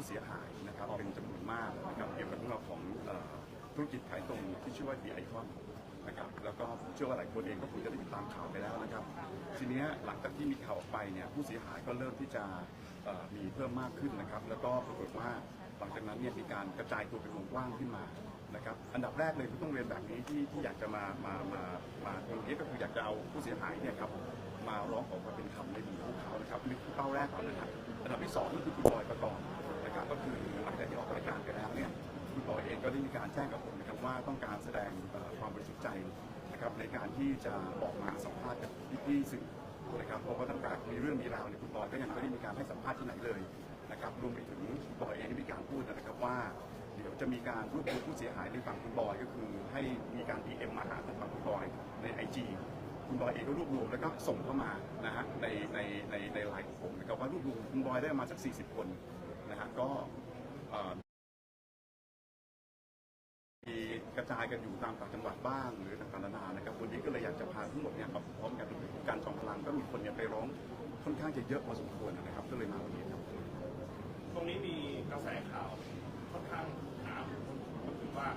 ผู้เสียหายนะครับเป็นจำนวนมากนะครับเกี่ยวกับเรื่องราวของเอ่อธุรกิจขายตรงที่ชื่อว่าดีไอคอนนะครับแล้วก็ผมเชื่อว่าหลายคนเองก็คงจะได้ติดตามข่าวไปแล้วนะครับ ทีเนี้ยหลังจากที่มีข่าวออกไปเนี่ยผู้เสียหายก็เริ่มที่จะเอ่อมีเพิ่มมากขึ้นนะครับ แล้วก็ปรากฏว่าหลังจากนั้นเนี่ยมีการกระจายตัวเป็นวงกว้างขึ้นมานะครับอันดับแรกเลยที่ต้องเรียนแบบนี้ที่ที่อยากจะมามามามาตรงนี้ก็คืออยากจะเอาผู้เสียหายเนี่ยครับมาร้องขอความเป็นธรรมในมุมของเขานะครับนี่คือเป้าแรกก่อนนะครับอันดับที่สองก็คือคุณบอยประกอบนะครับ ก็คือหลังจากที่ออกรายการไปแล้วเนี่ยคุณบอยเองก็ได้มีการแจ้งกับผมนะครับว่าต้องการแสดงความบริสุทธิ์ใจนะครับในการที่จะออกมาสัมภาษณ์กับพี่ๆสื่อนะครับเพราะว่าตั้งแต่มีเรื่องมีราวเนี่ยคุณบอยก็ยังไม่ได้มีการให้สัมภาษณ์ที่ไหนเลยนะครับรวมไปถึงคุณบอยเองได้มีการพูดนะครับว่า เดี๋ยวจะมีการรวบรวมผู้เสียหายในฝั่งคุณบอยก็คือ ให้มีการ DM มาหาทางฝั่งคุณบอยใน IG คุณบอยเองก็รวบรวมแล้วก็ส่งเข้ามานะฮะในในในในไลน์ของผมนะครับว่ารวบรวมคุณบอยได้มาสัก 40 คน ฮะก็เอ่อมีกระจายกันอยู่ตามต่างจังหวัดบ้างหรือต่างๆนานานะครับวันนี้ก็เลยอยากจะพาทั้งหมดเนี่ยมาพร้อมกันการจองพลังก็มีคนเนี่ยไปร้องค่อนข้างจะเยอะพอสมควรนะครับ ก็เลยมาวันนี้ครับ ตรงนี้มีกระแสข่าวค่อนข้างหนาก็คือว่า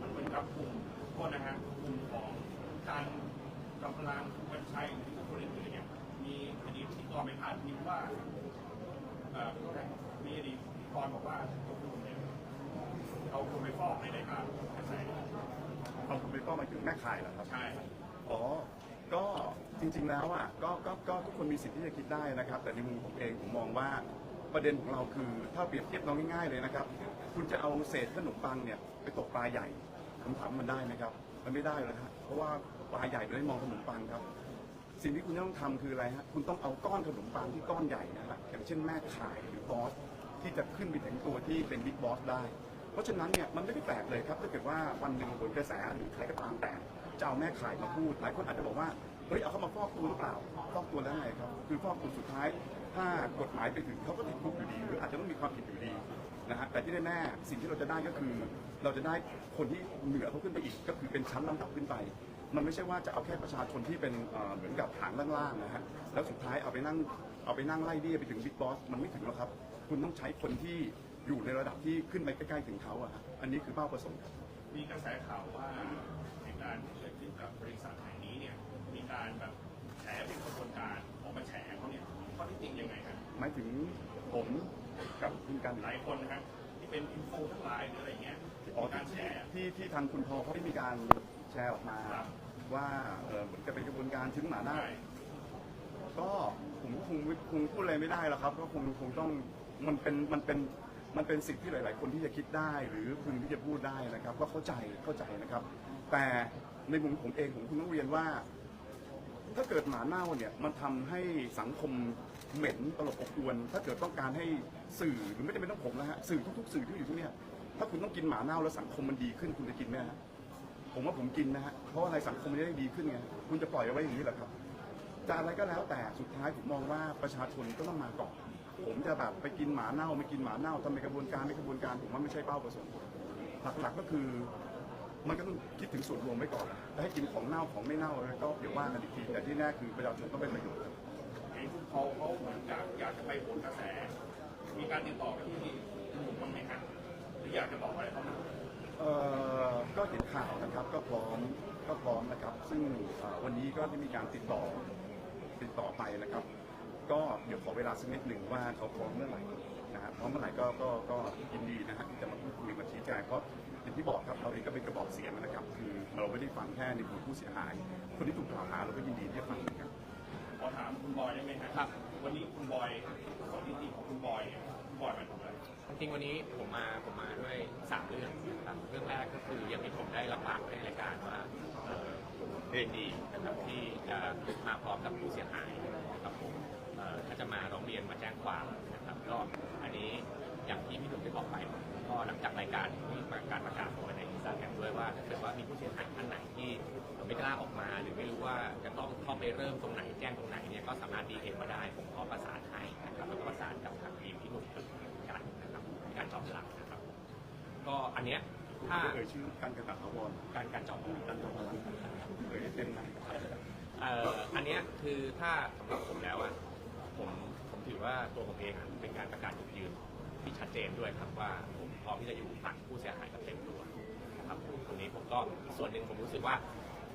มันเหมือนกับกลุ่มโทษนะฮะกลุ่มของการกำลังบัญชัยหรือคนอื่นๆเนี่ยมีอดีตพิธีกรไปผ่านพิมพ์ว่าเอ่อมี อดีตพิธีกรบอกว่าตัวคุณเนี่ยเอาคนไปฟอกในรายการกระแสเอาคุณไปก็หมาถึงแม่ขายเหรอครับ ใช่อ๋อ ก็จริง ๆ แล้วอะก็ก็ก็ทุกคนมีสิทธิ์ที่จะคิดได้นะครับ แต่ในมุมผมเองผมมองว่าประเด็นของเราคือถ้าเปรียบเทียบเราง่ายๆเลยนะครับ คุณจะเอาเศษขนมปังเนี่ยไปตกปลาใหญ่ผมถามมันได้ไหมครับ มันไม่ได้เลยฮะเพราะว่าปลาใหญ่ไม่ได้มองขนมปังครับ สิ่งที่คุณต้องทำคืออะไรฮะคุณต้องเอาก้อนขนมปังที่ก้อนใหญ่นะฮะอย่างเช่นแม่ขายหรือบอส ที่จะขึ้นไปถึงตัวที่เป็นบิ๊กบอสได้ เพราะฉะนั้นเนี่ยมันไม่ได้แปลกเลยครับถ้าเกิดว่าวันหนึ่งผลกระแสหรือใครก็ตามแต่จะเอาแม่ขายมาพูด หลายคนอาจจะบอกว่าเฮ้ยเอาเขามาฟอกตัวหรือเปล่าฟอกตัวแล้วไงครับ คือฟอกตัวสุดท้าย ถ้ากฎหมายไปถึงเขาก็ติดคุกอยู่ดี หรืออาจจะต้องมีความผิดอยู่ดีนะฮะแต่ที่แน่ๆสิ่งที่เราจะได้ก็คือ เราจะได้คนที่เหนือเขาขึ้นไปอีก ก็คือเป็นชั้นลำดับขึ้นไป มันไม่ใช่ว่าจะเอาแค่ประชาชนที่เป็นเหมือนกับฐานล่างๆนะฮะแล้วสุดท้ายเอาไปนั่งเอาไปนั่งไล่เบี้ยไปถึงบิ๊กบอสมันไม่ถึงหรอกครับ คุณต้องใช้คนที่อยู่ในระดับที่ขึ้นไปใกล้ๆถึงเขาอะฮะอันนี้คือเป้าประสงค์ครับ มีกระแสข่าวว่าในการที่เกิดขึ้นกับบริษัทแห่งนี้เนี่ยมีการแบบแฉเป็นกระบวนการออกมาแฉเขาเนี่ยข้อที่จริงยังไงครับหมายถึงผมกับคุณกันหลายคนนะครับที่เป็นอินโฟทั้งหลายหรืออะไรเงี้ยที่อ๋อมีการแชที่ร์ที่ที่ทางคุณพอเขาได้มีการแชร์ออกมาครับว่าเอ่อเหมือนกับเป็นกระบวนการชิ้นหมาหน้าได้ ก็ผมคงคงพูดอะไรไม่ได้หรอกครับ ก็คงคงต้อง มันเป็นมันเป็นมันเป็นสิ่งที่หลาย ๆ คนที่จะคิดได้หรือพึงที่จะพูดได้นะครับก็เข้าใจเข้าใจนะครับ แต่ในมุมผมเองผมคุณต้องเรียนว่า ถ้าเกิดหมาเน่าเนี่ยมันทำให้สังคมเหม็นตลบอบอวน ถ้าเกิดต้องการให้สื่อหรือไม่จำเป็นต้องผมนะฮะสื่อทุก ๆ สื่อที่อยู่ที่เนี่ยถ้าคุณต้องกินหมาเน่าแล้วสังคมมันดีขึ้นคุณจะกินไหมฮะผมว่าผมกินนะฮะเพราะอะไรสังคมมันจะได้ดีขึ้นไงคุณจะปล่อยเอาไว้อย่างนี้เหรอครับจะอะไรก็แล้วแต่สุดท้ายผมมองว่าประชาชนก็ต้องมาก่อน ผมจะแบบไปกินหมาเน่าไม่กินหมาเน่าทำไมกระบวนการไม่กระบวนการผมว่าไม่ใช่เป้าประสงค์หลักๆก็คือ มันก็ต้องคิดถึงส่วนรวมไว้ก่อนนะแล้วให้กินของเน่าของไม่เน่าอะไรก็เดี๋ยวว่ากันอีกทีแต่ที่แน่คือประชาชนต้องเป็นประโยชน์เห็นคุณเขาเขาเหมือนอยากอยากจะไปโหนกระแส มีการติดต่อไปที่หนุ่มบ้างไหมครับหรืออยากจะบอกอะไรเขาไหมเอ่อก็เห็นข่าวนะครับก็พร้อมก็พร้อมนะครับ ซึ่งเอ่อวันนี้ก็ได้มีการติดต่อติดต่อไปนะครับ ก็เดี๋ยวขอเวลาสักนิดหนึ่งว่าเขาพร้อมเมื่อไหร่นะฮะพร้อมเมื่อไหร่ก็ก็ก็ยินดีนะฮะที่จะมาพูดคุยมาชี้แจงเพราะอย่างที่บอกครับเราเองก็เป็นกระบอกเสียงนะครับคือเราไม่ได้ฟังแค่ในมุมผู้เสียหาย คนที่ถูกกล่าวหาเราก็ยินดีที่จะฟังเหมือนกันขอถามคุณบอยได้ไหมครับ วันนี้คุณบอยข้อที่จริงของคุณบอยเนี่ยคุณบอยมาทำอะไรจริงๆวันนี้ผมมาผมมาด้วยสามเรื่องนะครับเรื่องแรกก็คืออย่างที่ผมได้รับปากในรายการว่าเอ่อเรื่องดีนะครับที่จะมาพร้อมกับผู้เสียหายนะครับผมเอ่อ ถ้าจะมาร้องเรียนมาแจ้งความนะครับก็อันนี้อย่างที่พี่หนุ่มได้บอกไป ก็หลังจากรายการที่มีการประกาศออกมาในอินสตาแกรมด้วยว่าถ้าเกิดว่ามีผู้เสียหายท่านไหนที่ไม่กล้าออกมา หรือไม่รู้ว่าจะต้องเข้าไปเริ่มตรงไหนแจ้งตรงไหนเนี่ยก็สามารถดีเอ็มมาได้ผมขอประสานให้นะครับแล้วก็ประสานกับทางทีมพี่หนุ่มกันนะครับการตอบรับนะครับ ก็อันเนี้ยถ้าเอ่ยชื่อการกระตัดถาวรการการจองการจองพลังเอ่ยเต็มนะอันเนี้ยคือถ้าสำหรับผมแล้วอะ ผมผมถือว่าตัวผมเองเป็นการประกาศจุดยืนที่ชัดเจนด้วยครับว่าผมพร้อมที่จะอยู่ฝั่งผู้เสียหายกับเต็มตัวนะครับตรงนี้ผมก็ส่วนหนึ่งผมรู้สึกว่า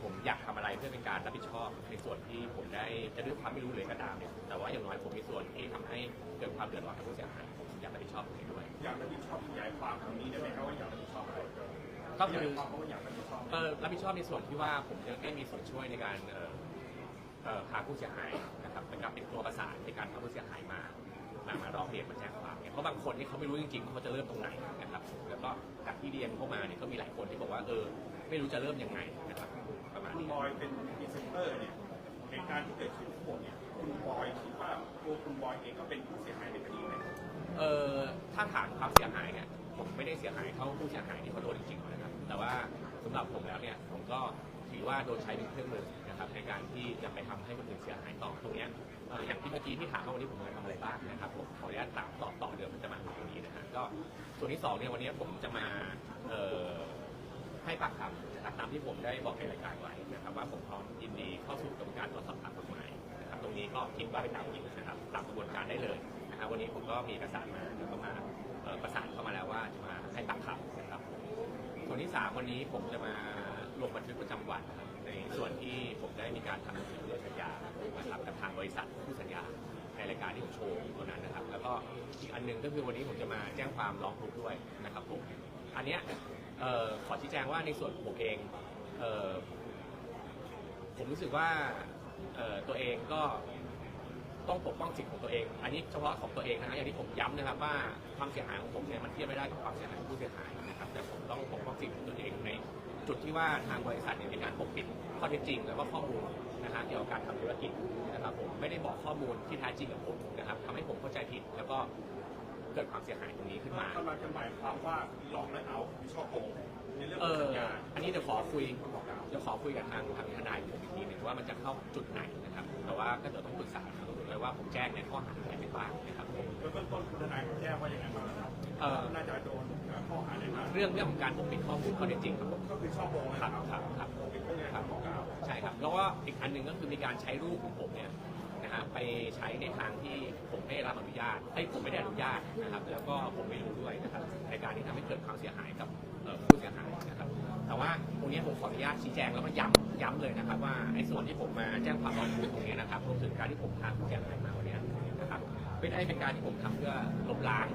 ผมอยากทำอะไรเพื่อเป็นการรับผิดชอบในส่วนที่ผมได้จะด้วยความไม่รู้เลยก็ตามเนี่ยแต่ว่าอย่างน้อยผมมีส่วนที่ทำให้เกิดความเดือดร้อนกับผู้เสียหายผมอยากรับผิดชอบตรงนี้ด้วยอยากรับผิดชอบขยายความตรงนี้ได้ไหมครับว่าอยากรับผิดชอบอะไรก็คือขยายความเพราะว่าอยากรับผิดชอบรับผิดชอบในส่วนที่ว่าผมจะได้มีส่วนช่วยในการพาผู้เสียหาย นะครับเป็นการเป็นตัวประสานในการพาผู้เสียหายมามามาร้องเรียนมาแจ้งความเนี่ยเพราะบางคนที่เขาไม่รู้จริงๆว่าเขาจะเริ่มตรงไหนนะครับ แล้วก็จากที่เรียนเข้ามาเนี่ยก็มีหลายคนที่บอกว่าเออไม่รู้จะเริ่มยังไงนะครับประมาณคุณนี้ บอยเป็นพรีเซนเตอร์เนี่ยเหตุการณ์ที่เกิดขึ้นทั้งหมดเนี่ยคุณบอยคิดว่าตัวคุณบอยเองก็เป็นผู้เสียหายในคดีไหมเออถ้าถามความเสียหายเนี่ยผมไม่ได้เสียหายเท่าผู้เสียหายที่เขาโดนจริงๆนะครับ แต่ว่าสำหรับผมแล้วเนี่ยผมก็ือว่าโดนใช้เป็นเครื่องมือนะครับในการที่จะไปทำให้คนอื่นเสียหายต่อตรงนี้อย่างที่เมื่อกี้ที่ถามว่าวันนี้ผมจะทำอะไรบ้างนะครับผมขออนุญาตตามตอบต่อเดิมมันจะมาถึงตรงนี้นะฮะก็ส่วนที่สองเนี่ยวันนี้ผมจะมาให้ปากคำนะครับตามที่ผมได้บอกในรายการไว้นะครับ ว่าผมพร้อมยินดีเข้าสู่กระบวนการตรวจสอบตามกฎหมายนะครับตรงนี้ก็คิดว่าเป็นตามจริงนะครับตามกระบวนการได้เลยนะครับวันนี้ผมก็มีเอกสารมาแล้วก็มาประสานเข้ามาแล้วว่าจะมาให้ปากคำนะครับส่วนที่สามวันนี้ผมจะมา ลงบันทึกประจำวันครับในส่วนที่ผมได้มีการทำหนังสือเรื่องสัญญานะครับกับทางบริษัทผู้สัญญาในรายการที่ผมโชว์ตัวนั้นนะครับ แล้วก็อีกอันหนึงก็คือวันนี้ผมจะมาแจ้งความร้องทุกข์ด้วยนะครับผมอันเนี้ยเอ่อขอชี้แจงว่าในส่วนของผมเองเอ่อผมรู้สึกว่าเอ่อตัวเองก็ต้องปกป้องสิทธิ์ของตัวเอง อันนี้เฉพาะของตัวเองนะอย่างที่ผมย้ำนะครับว่าความเสียหายของผมเนี่ยมันเทียบไม่ได้กับความเสียหายของผู้เสียหายนะครับแต่ผมต้องปกป้องสิทธิ์ของตัวเอง จุดที่ว่าทางบริษัทเนี่ยมีการปกปิดข้อเท็จจริง แล้วก็ข้อมูลนะฮะเกี่ยวกับการทำธุรกิจนะครับผมไม่ได้บอกข้อมูลที่แท้จริงกับผมนะครับทำให้ผมเข้าใจผิดแล้วก็เกิดความเสียหายตรงนี้ขึ้นมา กำลังจะหมายความว่าหลอกและเอาหรือช่อโกงในเรื่องเอของอ สัญญาอันนี้เดี๋ยวขอคุยเดี๋ยวขอคุยกับทางทางทนายผมอีกทีหนึ่งว่ามันจะเข้าจุดไหนนะครับ แต่ว่าก็เดี๋ยวต้องปรึกษาทางตำรวจด้วยว่าผมแจ้งในข้อหาอะไรไปบ้างนะครับผมเบื้องต้นทนายแจ้งว่าอย่างไรบ้างครับเอ่อ น่าจะโดน ข้อหาในนั้นเรื่องเรื่องของการปกปิดข้อมูลข้อเท็จจริงครับผมก็คือช่อโกงนะคครัรับบครับครับเป็นพวกนี้ครับบอกกล่าวใช่ครับ แล้วก็อีกอันหนึ่งก็คือมีการใช้รูปของผมเนี่ยนะฮะไปใช้ในทางที่ผมไม่ได้รับอนุญาตให้ยผมไม่ได้อนุญาตนะครับ แล้วก็ผมไม่รู้ด้วยนะครับในการที่ทำให้เกิดความเสียหายกับเอ่อผู้เสียหายนะครับ แต่ว่าตรงนี้ผมขออนุญาตชี้แจงแล้วก็ย้ำย้ำเลยนะครับ ว่าไอ้ส่วนที่ผมมาแจ้งความร้องทุกข์ตรงนี้นะครับรวมถึงการที่ผมพาผู้เสียหายมาวันนี้นะครับไม่ได้เป็นการที่ผมทำเพื่อลบล้าง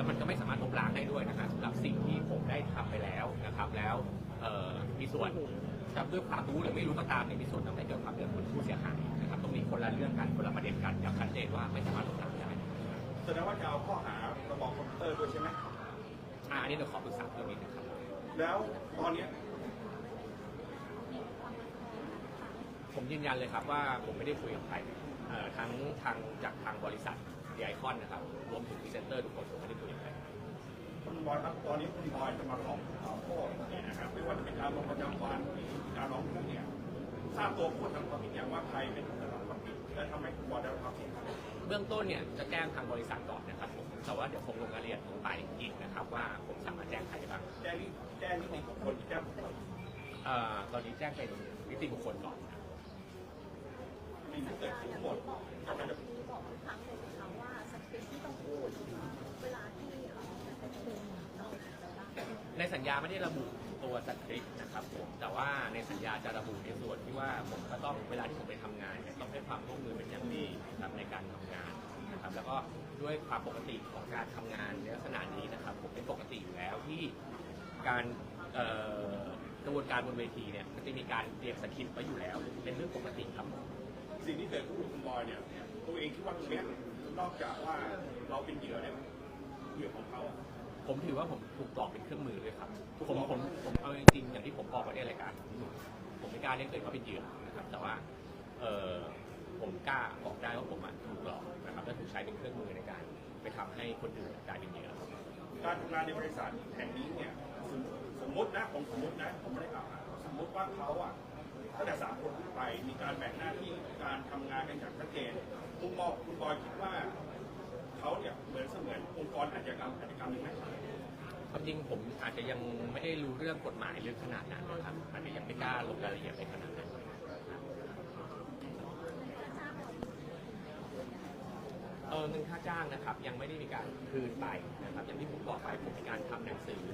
แล้วมันก็ไม่สามารถลบล้างได้ด้วยนะครับสำหรับสิ่งที่ผมได้ทำไปแล้วนะครับ แล้วเอ่อมีส่วนจะด้วยความรู้หรือไม่รู้ก็ตามเนี่ยมีส่วนทำให้เกิดความเดือดร้อนผู้เสียหายนะครับตรงนี้คนละเรื่องกันคนละประเด็นกันอย่างชัดเจนว่าไม่สามารถลบล้างได้แสดงว่าจะเอาข้อหาระบอบคอมพิวเตอร์ด้วยใช่ไหมอ่าอันนี้เดี๋ยวขอปรึกษาเรื่องนี้นะครับ แล้วตอนเนี้ยผมยืนยันเลยครับว่าผมไม่ได้คุยกับใครเอ่อทั้งทางจากทางบริษัทดี ไอคอนนะครับรวมถึงพรีเซนเตอร์ทุกคนผมไม่ได้คุยกับใครคุณบอยครับตอนนี้คุณบอยจะมาร้องขอโทษเนี่ยนะครับไม่ว่าจะเป็นการลงประจำวันหรือการร้องทุกข์เนี่ยทราบตัวผู้กระทำความผิดอย่างว่าใครเป็นผู้กระทำความผิดและทำไมคุณบอยได้รับความผิดครับเบื้องต้นเนี่ยจะแจ้งทางบริษัทก่อนนะครับผมแต่ว่าเดี๋ยวคงลงรายละเอียดลงไปอีกนะครับ ว่าผมสามารถแจ้งใครได้บ้างแจ้งนี่แจ้งนิติบุคคลแจ้งบุคคลเอ่อตอนนี้แจ้งเป็นนิติบุคคลก่อนนะครับมีผู้เกิดขึ้นทั้งหมดก็จะบอกทุกครั้งเลยนะคะว่าสคริปต์ที่ต้องพูดเวลาที่เอ่อจะ ในสัญญาไม่ได้ระบุตัวสคริปต์นะครับผมแต่ว่าในสัญญาจะระบุในส่วนที่ว่าผมก็ต้องเวลาที่ผมไปทำงานเนี่ยต้องให้ความร่วมมือเป็นอย่างดีนะครับในการทำงานนะครับแล้วก็ด้วยความปกติของการทำงานในลักษณะนี้นะครับ ผมเป็นปกติอยู่แล้วที่การเอ่อกระบวนการบนเวทีเนี่ยมันจะมีการเตรียมสคริปต์ไว้อยู่แล้ว เป็นเรื่องปกติครับผม สิ่งที่เกิดขึ้นกับคุณบอยเนี่ยตัวเองคิดว่าตรงเนี้ย นอกจากว่าเราเป็นเหยื่อเนี่ยเหยื่อของเขาผมถือว่าผมถูกหลอกเป็นเครื่องมือด้วยครับถูกผมหลอกผมผมเอาจริงๆอย่างที่ผมบอกไว้ในรายการผมไม่กล้าเล่นเกิดเขาเป็นเหยื่อนะครับ แต่ว่าเออผมกล้าบอกได้ว่าผมอะถูกหลอกนะครับและถูกใช้เป็นเครื่องมือในการ ไปทำให้คนอื่นกลายเป็นเหยื่อการทำงานในบริษัทแห่งนี้เนี่ยสมสมมตินะผมสมมตินะผมไม่ได้กล่าวหาสมมติว่าเขาอะ ตั้งแต่สามคนขึ้นไป มีการแบ่งหน้าที่การทำงานกันอย่างชัดเจนคุณบอยคุณบอยคิดว่าเขาเนี่ยเหมือนเสมือนองค์กรอาชญากรรมอาชญากรรมหนึ่งไหมความจริงผมอาจจะยังไม่ได้รู้เรื่องกฎหมายลึกขนาดนั้นนะครับอาจจะยังไม่กล้าลงรายละเอียดไปขนาดนั้นเออเงินค่าจ้างนะครับ ยังไม่ได้มีการคืนไปนะครับ อย่างที่ผมบอกไปผมมีการทำหนังสือ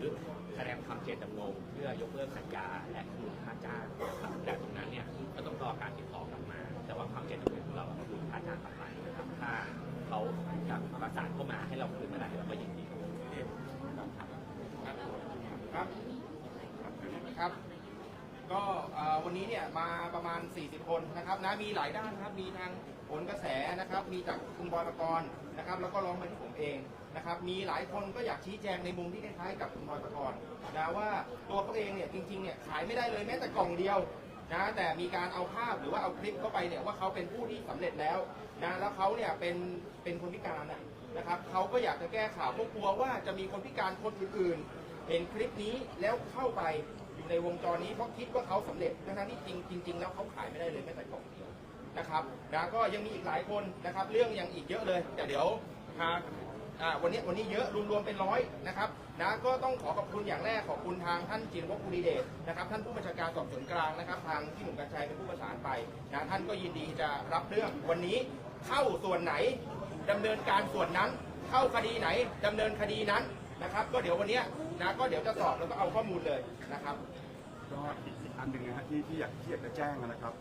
แสดงคำเจตจำนงเพื่อยกเลิกสัญญาและคืนค่าจ้าง ประสานเข้ามาให้เราคืนมาได้เราก็ยินดีครับครับ ครับ ก็เอ่อวันนี้เนี่ยมาประมาณ 40 คนนะครับนะมีหลายด้านครับ มีทางผลกระแสนะครับ มีจากคุณบอยปกรณ์นะครับ แล้วก็ร้องมาที่ผมเองนะครับ มีหลายคนก็อยากชี้แจงในมุมที่คล้ายๆกับคุณบอยปกรณ์นะว่าตัวเขาเองเนี่ยจริงๆเนี่ยขายไม่ได้เลยแม้แต่กล่องเดียวนะแต่มีการเอาภาพหรือว่าเอาคลิปเข้าไปเนี่ยว่าเขาเป็นผู้ที่สำเร็จแล้วนะแล้วเขาเนี่ยเป็นเป็นคนพิการนะ นะครับเขาก็อยากจะแก้ข่าวเพราะกลัวว่าจะมีคนพิการคนอื่นๆ เห็นคลิปนี้แล้วเข้าไปอยู่ในวงจรนี้เพราะคิดว่าเขาสำเร็จทั้งที่จริงจริงแล้วเขาขายไม่ได้เลยแม้แต่กล่องเดียวนะครับนะก็ยังมีอีกหลายคนนะครับ เรื่องยังอีกเยอะเลย แต่เดี๋ยวทางวันนี้วันนี้เยอะรวมๆเป็นร้อยนะครับนะก็ต้องขอขอบคุณอย่างแรกขอบคุณทางท่านจินวกุลีเดชนะครับท่านผู้บัญชาการสอบสวนกลางนะครับ ทางที่หนุ่มกัญชัยเป็นผู้ประสานไปนะท่านก็ยินดีจะรับเรื่องวันนี้ เข้าส่วนไหนดำเนินการส่วนนั้น เข้าคดีไหนดำเนินคดีนั้นนะครับ ก็เดี๋ยววันนี้นะก็เดี๋ยวจะสอบแล้วก็เอาข้อมูลเลยนะครับก็อีกอันหนึ่งนะฮะที่ที่อยากที่อยากจะแจ้งนะครับ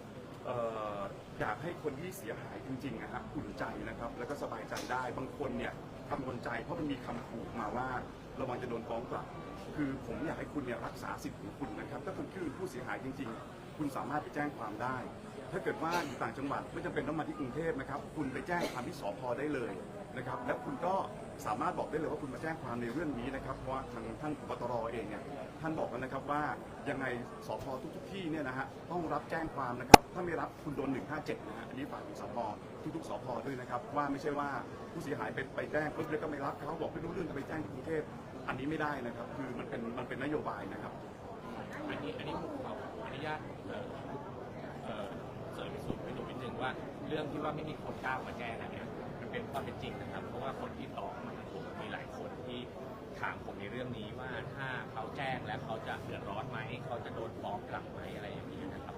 อยากให้คนที่เสียหายจริงๆนะครับอุ่นใจนะครับ แล้วก็สบายใจได้บางคนเนี่ยกังวลใจเพราะมันมีคำขู่มาว่าระวังจะโดนฟ้องกลับ คือผมอยากให้คุณเนี่ยรักษาสิทธิ์ของคุณนะครับ ถ้าคุณคือผู้เสียหายจริง ๆ คุณสามารถไปแจ้งความได้ ถ้าเกิดว่าอยู่ต่างจังหวัดไม่จำเป็นต้องมาที่กรุงเทพนะครับ คุณไปแจ้งความที่สพได้เลยนะครับ และคุณก็สามารถบอกได้เลยว่าคุณมาแจ้งความในเรื่องนี้นะครับเพราะว่าทางท่านผบตรเองเนี่ยท่านบอกแล้วนะครับว่ายังไงสพทุกๆที่เนี่ยนะฮะต้องรับแจ้งความนะครับ ถ้าไม่รับคุณโดน 157 นะฮะอันนี้ฝากถึงสพทุกๆสพด้วยนะครับ ว่าไม่ใช่ว่าผู้เสียหายไปไปแจ้งปุ๊บแล้วก็ไม่รับเขาบอกไม่รู้เรื่องก็ไปแจ้งที่กรุงเทพอันนี้ไม่ได้นะครับ คือมันเป็นมันเป็นนโยบายนะครับ อันนี้อันนี้ผมขออนุญาต ว่าเรื่องที่ว่าไม่มีคนกล้ามาแจ้งอันเนี้ยมันเป็นความเป็นจริงนะครับ เพราะว่าคนที่ตอบมาผมมีหลายคนที่ถามผมในเรื่องนี้ว่าถ้าเขาแจ้งแล้วเขาจะเดือดร้อนไหมเขาจะโดนฟ้องกลับไหมอะไรอย่างนี้นะครับ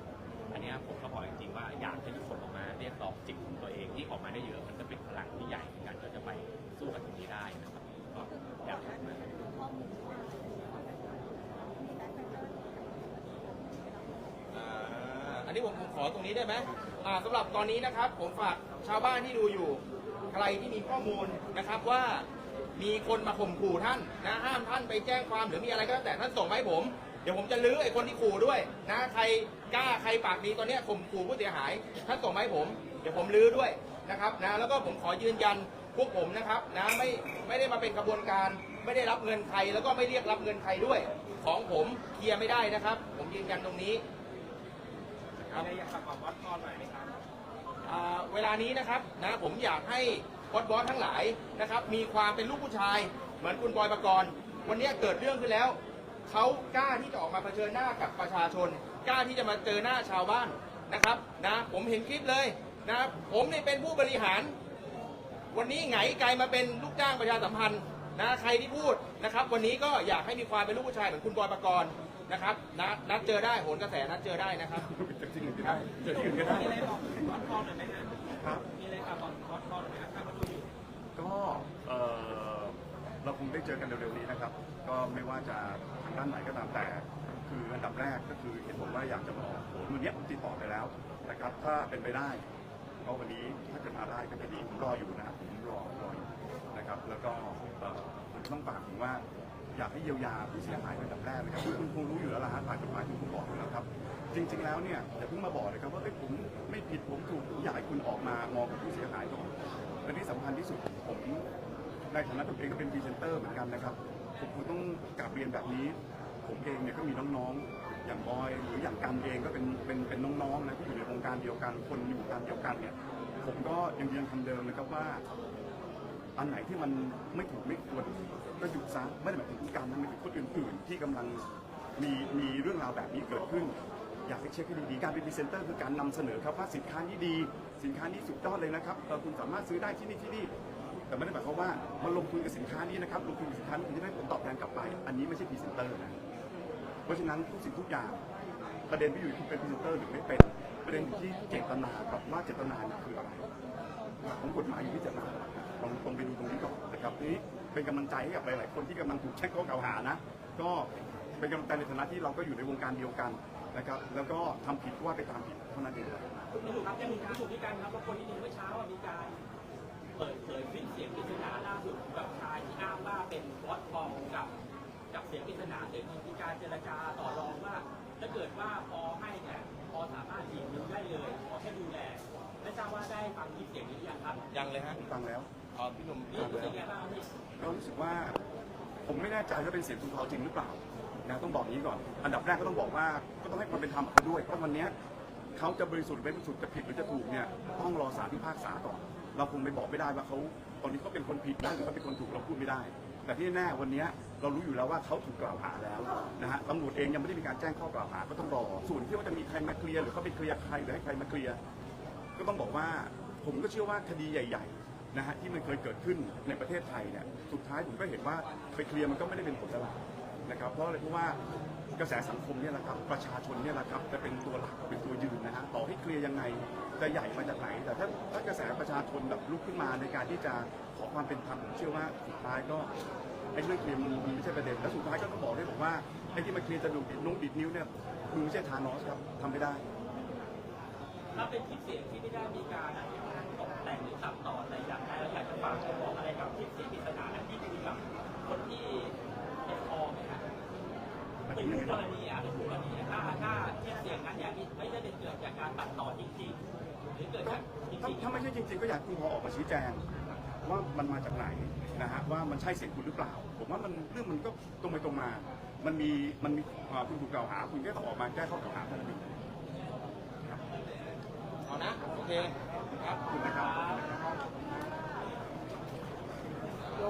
อันนี้ผมก็บอกจริงๆว่าอยากให้ทุกคนออกมาเรียกร้องสิทธิ์ของตัวเองที่ออกมาได้เยอะมันก็เป็นพลังที่ใหญ่ในการที่จะไปสู้กับตรงนี้ได้นะครับก็อยากให้มาอันนี้ผมขอตรงนี้ได้ไหม อ่าสำหรับตอนนี้นะครับ ผมฝากชาวบ้านที่ดูอยู่ ใครที่มีข้อมูลนะครับว่ามีคนมาข่มขู่ท่านนะห้ามท่านไปแจ้งความหรือมีอะไรก็แล้วแต่ท่านส่งมาให้ผม เดี๋ยวผมจะลื้อไอ้คนที่ขู่ด้วยนะใครกล้าใครปากดีตอนเนี้ยข่มขู่ผู้เสียหายท่านส่งมาให้ผม เดี๋ยวผมลื้อด้วยนะครับนะแล้วก็ผมขอยืนยันพวกผมนะครับนะไม่ไม่ได้มาเป็นกระบวนการ ไม่ได้รับเงินใครแล้วก็ไม่เรียกรับเงินใครด้วย ของผมเคลียร์ไม่ได้นะครับ ผมยืนยันตรงนี้ ครับอยากฝากวัดก่อนหน่อยไหมครับเวลานี้นะครับนะผมอยากให้บอสบอสทั้งหลายนะครับ มีความเป็นลูกผู้ชาย เหมือนคุณบอยปกรณ์วันนี้เกิดเรื่องขึ้นแล้ว เขากล้าที่จะออกมาเผชิญหน้ากับประชาชน กล้าที่จะมาเจอหน้าชาวบ้านนะครับนะผมเห็นคลิปเลยนะผมนี่เป็นผู้บริหาร วันนี้ไงไกลมาเป็นลูกจ้างประชาสัมพันธ์นะใครที่พูดนะครับ วันนี้ก็อยากให้มีความเป็นลูกผู้ชายเหมือนคุณบอยปกรณ์นะครับนัดนัดเจอได้โหนกระแสนัดเจอได้นะครับจากที่อื่นก็ ได้จากที่อื่นก็ได้มีอะไรบอกบอสกรหน่อยไหมครับ มีอะไรฝากบอกบอสกรหน่อยไหมครับถ้ามาดูอยู่ก็เออเราคงได้เจอกันเร็วๆนี้นะครับ ก็ไม่ว่าจะทางด้านไหนก็ตามแต่ คืออันดับแรกก็คือเห็นผมว่าอยากจะมาออกโหนวันเนี้ยผมติดต่อไปแล้วนะครับ ถ้าเป็นไปได้ก็วันนี้ถ้าเกิดมาได้ก็จะดีผมรออยู่นะครับผมรอรออยู่นะครับ แล้วก็ผมต้องฝากถึงว่า อยากให้เยียวยาผู้เสียหายเป็นอันดับแรกนะครับคุณคงรู้อยู่แล้วล่ะฮะฝ่ายกฎหมายคุณคงบอกอยู่แล้วครับ จริง ๆ แล้วเนี่ยอย่าเพิ่งมาบอกเลยครับว่าเอ้ยผมไม่ผิดผมถูกผมอยากให้คุณออกมามองกับผู้เสียหายก่อนและที่สำคัญที่สุดผมในฐานะผมเองก็เป็นพรีเซนเตอร์เหมือนกันนะครับผมคงต้องกลับเรียนแบบนี้ ผมเองเนี่ยก็มีน้องๆ อย่างบอยหรืออย่างกันเองก็เป็นเป็นเป็นน้องๆนะที่อยู่ในวงการเดียวกันคนอยู่วงการเดียวกันเนี่ยผมก็ยังยืนคำเดิมนะครับว่า อันไหนที่มันไม่ถูกไม่ควรก็หยุดซะไม่ได้หมายถึงผู้การนะหมายถึงคนอื่นๆ ที่กำลังมีมีเรื่องราวแบบนี้เกิดขึ้น อยากให้เช็คให้ดีๆการเป็นพรีเซนเตอร์คือการนำเสนอครับว่าสินค้านี้ดี สินค้านี้สุดยอดเลยนะครับเอ่อคุณสามารถซื้อได้ที่นี่ที่นี่ แต่ไม่ได้หมายความว่ามาลงทุนกับสินค้านี้นะครับลงทุนกับสินค้านี้คุณจะได้ผลตอบแทนกลับไป อันนี้ไม่ใช่พรีเซนเตอร์นะเพราะฉะนั้นทุกสิ่งทุกอย่าง ประเด็นไม่อยู่ที่เป็นพรีเซนเตอร์หรือไม่เป็น ประเด็นอยู่ที่เจตนากับว่าเจตนาเนี่ยคืออะไรของกฎหมายอยู่ที่เจตนาลองลองไปดูตรงนี้ก่อนนะครับนี่เป็นกำลังใจให้กับหลาย ๆ คนที่กำลังถูกแจ้งข้อกล่าวหานะ ก็เป็นกำลังใจในฐานะที่เราก็อยู่ในวงการเดียวกันนะครับ แล้วก็ทำผิดว่าไปตามผิดเท่านั้นเองคุณผู้ชมครับยังมีการถูกมีการครับรบกวนนิดนึงเมื่อเช้ามีการเปิดเผยคลิปเสียงปริศนาล่าสุดกับชายที่อ้างว่าเป็นบอสทองกับกับเสียงปริศนาเสียงมีการเจรจาต่อรองว่า ถ้าเกิดว่าพอให้เนี่ยพอสามารถฉีดนิ้วได้เลยขอแค่ดูแลไม่ทราบว่าได้ฟังคลิปเสียงนี้หรือยังครับยังเลยฮะฟังแล้วอ๋อพี่หนุ่มนี่รู้สึกยังไงบ้างครับพี่ก็รู้สึกว่าผมไม่แน่ใจว่าเป็นเสียงคุณเขาจริงหรือเปล่านะต้องบอกอย่างนี้ก่อน อันดับแรกก็ต้องบอกว่าก็ต้องให้ความเป็นธรรมกับเขาด้วยเพราะวันเนี้ยเขาจะบริสุทธิ์หรือไม่บริสุทธิ์จะผิดหรือจะถูกเนี่ยต้องรอศาลพิพากษาก่อน เราคงไปบอกไม่ได้ว่าเขาตอนนี้เขาเป็นคนผิดนะหรือเขาเป็นคนถูกเราพูดไม่ได้ แต่ที่แน่ๆวันเนี้ย เรารู้อยู่แล้วว่าเขาถูกกล่าวหาแล้วนะฮะตำรวจเองยังไม่ได้มีการแจ้งข้อกล่าวหาก็ต้องรอ ส่วนที่ว่าจะมีใครมาเคลียร์หรือเขาไปเคลียร์ใครหรือให้ใครมาเคลียร์ก็ต้องบอกว่าผมก็เชื่อว่าคดีใหญ่ ๆนะฮะที่มันเคยเกิดขึ้นในประเทศไทยเนี่ยสุดท้ายผมก็เห็นว่าไปเคลียร์มันก็ไม่ได้เป็นผลอะไรนะครับเพราะอะไรเพราะว่า กระแสสังคมเนี่ยแหละครับประชาชนเนี่ยแหละครับจะเป็นตัวหลักเป็นตัวยืนนะฮะต่อให้เคลียร์ยังไงจะใหญ่มาจากไหน แต่ถ้าถ้ากระแสประชาชนแบบลุกขึ้นมาในการที่จะขอความเป็นธรรมผมเชื่อว่าสุดท้ายก็ไอ้เรื่องเคลียร์มันมันไม่ใช่ประเด็นและสุดท้ายก็ต้องบอกด้วยบอกว่าไอ้ที่มาเคลียร์จะดูดนิ้วดิดนิ้วเนี่ยคือไม่ใช่ทานอสครับทำไม่ได้ถ้าเป็นคลิปเสียงที่ไม่ได้มีการตกแต่งหรือตัดต่อแต่อย่างใดเราอยากจะฝากบอกอะไรกับคลิปเสียงปริศนาที่คุยกับคนที่เป็นทองไหมครับ เป็นกรณีอะเป็นกรณีถ้าถ้าคลิปเสียงนั้นเนี่ยไม่ได้เป็นเกิดจากการตัดต่อจริงๆหรือเกิดจากจริงๆถ้าไม่ใช่จริง ๆ ก็อยากคุณพอออกมาชี้แจงว่ามันมาจากไหนนะฮะว่ามันใช่เสียงคุณหรือเปล่า ผมว่ามันเรื่องมันก็ตรงไปตรงมา มันมีมันมีคุณถูกกล่าวหา คุณแค่ออกมาแก้ข้อกล่าวหาเท่านั้นเองเอานะโอเคครับคุณนะครับโย